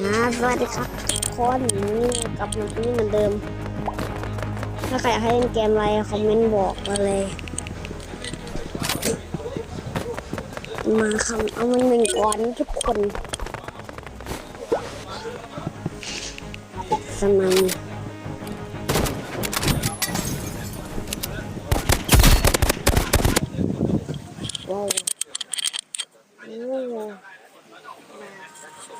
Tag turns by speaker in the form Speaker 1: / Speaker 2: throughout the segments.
Speaker 1: นะสวัสดีครับทุกคนนี่กับหนูนี่เหมือนเดิม ถ้าใครอยากให้เล่นเกมอะไรคอมเมนต์บอกมาเลย มาคำเอามันหนึ่งก่อนทุกคนสมัยว้าว อ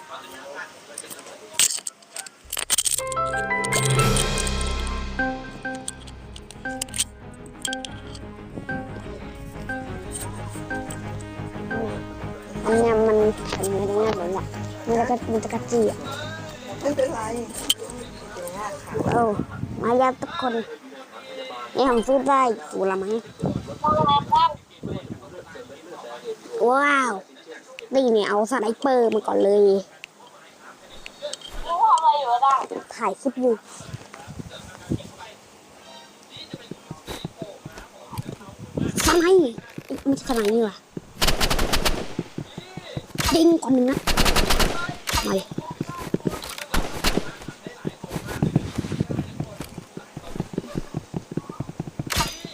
Speaker 1: ันเนี้ยมันทำไม่ได้ง่ายเลยว่ะมันแล้วก็มันจะกระจีอะ
Speaker 2: ไม่เป็นไร
Speaker 1: เออมายาทุกคนนี่ผมสู้ได้กูละมั้งว้าว นี่เนี่ยเอาสไนเปอร์มาก่อนเลย
Speaker 3: รู้ทำอะไรอยู่อะดัง
Speaker 1: ถ่ายคลิปอยู่สไนเอ้ยไม่ใช่สไนนี่ว่ะดิ้งก่อนหนึ่งนะมาเลย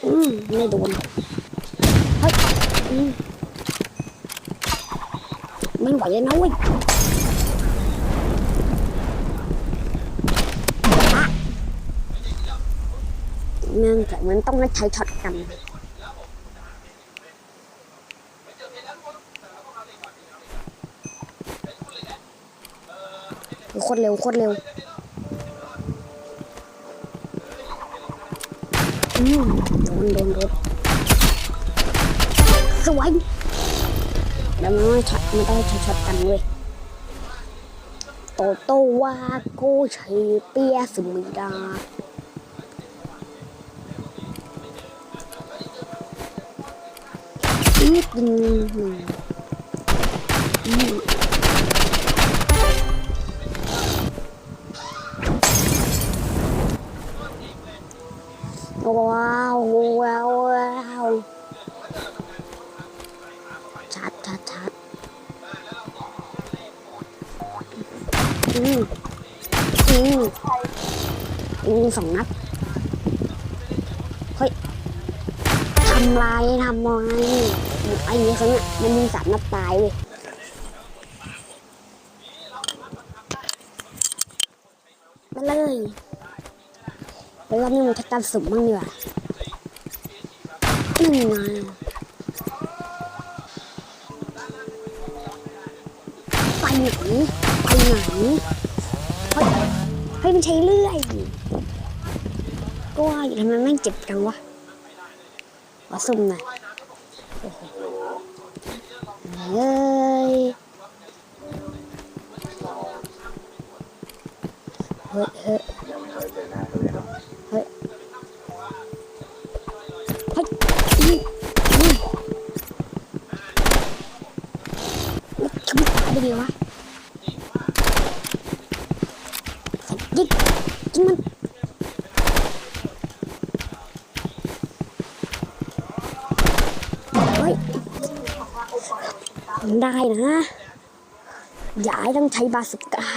Speaker 1: อืมไม่โดนเฮ้ยอืม ไม่ไหวนะเว้ยเนื่องจากมันต้องใช้ช็อตกันโคตรเร็วโคตรเร็วอืมโดนโดนโดนสวยแล้วมันไม่ช็อต มันต้องช็อตๆกันเว้ยโตโตวาโกชัยเปียสมิดาอีกหนึ่ง อืมอืมอืมสองนัด เฮ้ยทำไรทำไรไอ้นี่เขาเนี่ยมันมีสามนัดตายเว้ยมาเลยแล้วรอบนี้มันทักการสุ่มบ้างดีกว่านี่ไงไปหนี ไหนเฮ้ยเฮ้มันใช้เลื่อยก็ว่าอยู่ทำไมแม่งเจ็บจังวะวะซุ่มหน่อยโอ้โหเฮ้ยเฮ้ยเฮ้ย เฮ้ยเฮ้ยอีอีแล้วทำไมตายได้ไงวะยิง ยิงมันเฮ้ยได้นะยาให้ต้องใช้บาสก้า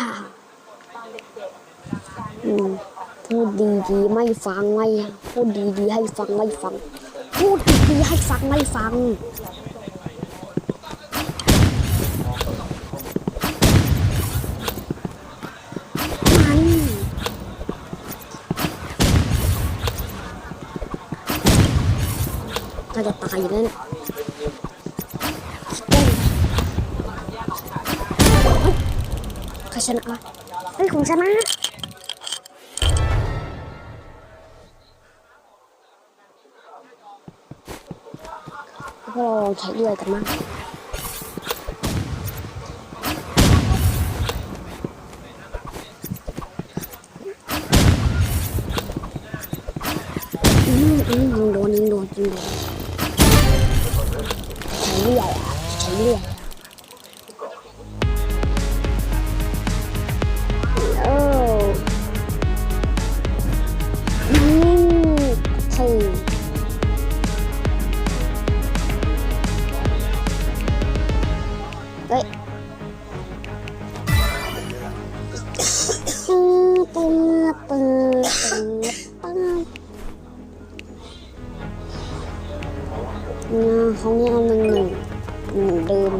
Speaker 1: อืมพูดดีๆไม่ฟังไม่พูดดีๆให้ฟังไม่ฟัง พูดดีๆให้ฟังไม่ฟัง มันน่าจะตายอยู่แล้วเนี่ยใครชนะวะเฮ้ยของชนะพวกเราใช้เรือกันมากอืมอืมยิงโดนยิงโดนยิงโดน ใช้เรือ เนี่ยเขาเนี่ยเอาหนึ่งหนึ่งหนึ่งเดิม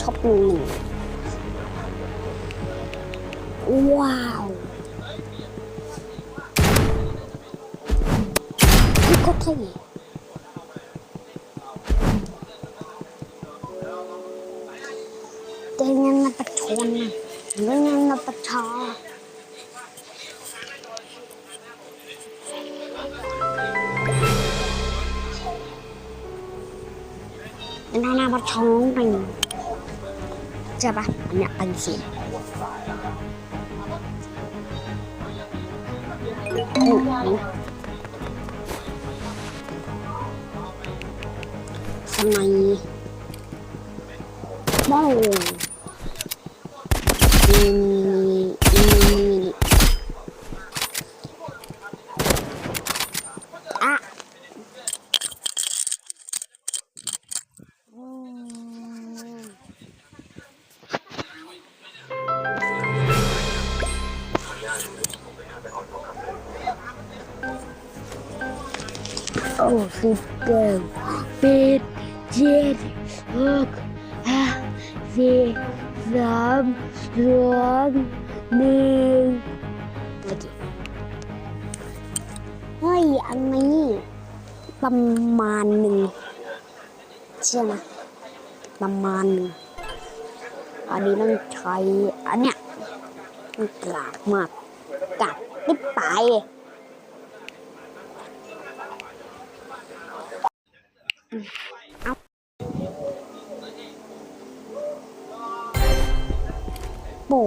Speaker 1: ชอบหนึ่งหนึ่งว้าวนี่ก็เท่ หน้าหน้ามาท้องหนึ่งเจอ สิบเก้าแปดเจ็ดหกห้าสี่สามสองหนึ่งโอเคเฮ้ย อันนี้ประมาณหนึ่งใช่ไหมประมาณหนึ่งอันนี้ต้องใช้อันเนี้ยมันกลากมากกลากนิดไป เอาโป่